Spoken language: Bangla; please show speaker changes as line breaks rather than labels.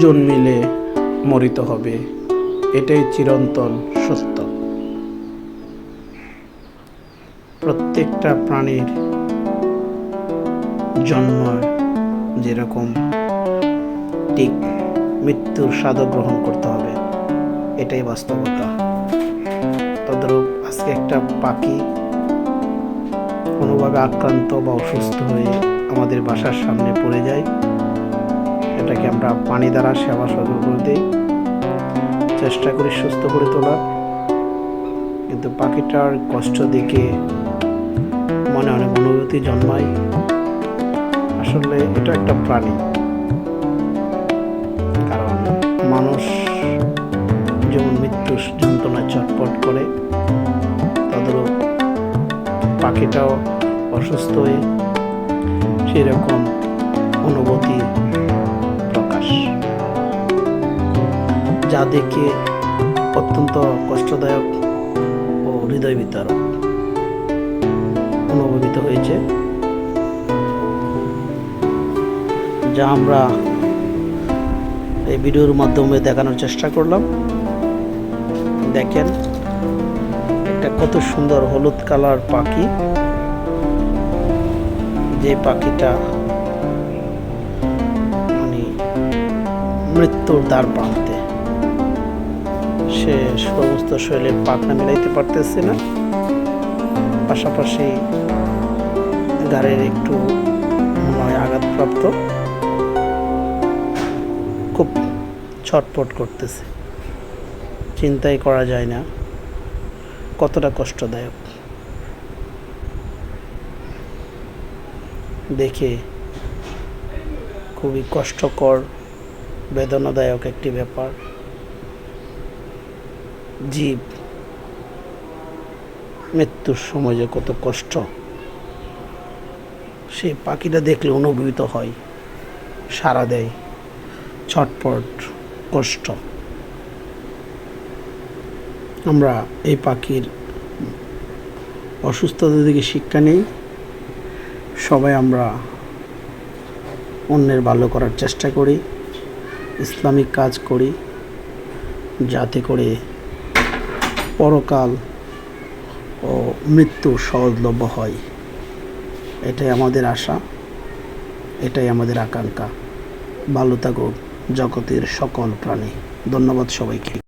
জন্মিলে মরিত হবে। এটাই চিরন্তন সত্য। প্রত্যেকটা প্রাণীর জন্ম যেরকম, ঠিক মৃত্যুর স্বাদও গ্রহণ করতে হবে। এটাই বাস্তবতা। তদ্রূপ আজকে একটা পাখি কোনোভাবে আক্রান্ত বা অসুস্থ হয়ে আমাদের বাসার সামনে পড়ে যায়। এটাকে আমরা পানি দ্বারা সেবা সহযোগ করে দিই। চেষ্টা করি সুস্থ করে তোলার। কিন্তু পাখিটার কষ্ট দেখে মনে অনেক অনুভূতি জন্মায়। আসলে এটা একটা প্রাণী। কারণ মানুষ যেমন মৃত্যু যন্ত্রণায় চটপট করে তদ্রূপ পাখিটাও অসুস্থ হয়ে সেরকম অনুভূতি যা দেখে অত্যন্ত কষ্টদায়ক ও হৃদয় বিতারক অনুভূত হয়েছে। যা আমরা এই ভিডিওর মাধ্যমে দেখানোর চেষ্টা করলাম। দেখেন, একটা কত সুন্দর হলুদ কালার পাখি। যে পাখিটা মানে মৃত্যুর দ্বার প্রান্তে সে সমস্ত শরীরের পাখনা মিলাইতে পারতেছে না। পাশাপাশি গাড়ির একটু নয় আঘাতপ্রাপ্ত। খুব ছটপট করতেছে। চিন্তাই করা যায় না। কতটা কষ্টদায়ক। দেখে খুবই কষ্টকর, বেদনাদায়ক একটি ব্যাপার। জীব, মৃত্যুর সময় যে কত কষ্ট, সেই পাখিটা দেখলে অনুভূত হয় সারা দেয়, ছটপট, কষ্ট। আমরা এই পাখির অসুস্থতা থেকে শিক্ষা নেই, সবাই আমরা অন্যের ভালো করার চেষ্টা করি, ইসলামিক কাজ করি, যাতে করে পরকাল ও মৃত্যু সহজলভ্য হয়। এটাই আমাদের আশা, এটাই আমাদের আকাঙ্ক্ষা। ভালো থাকুক জগতের সকল প্রাণী। ধন্যবাদ সবাইকে।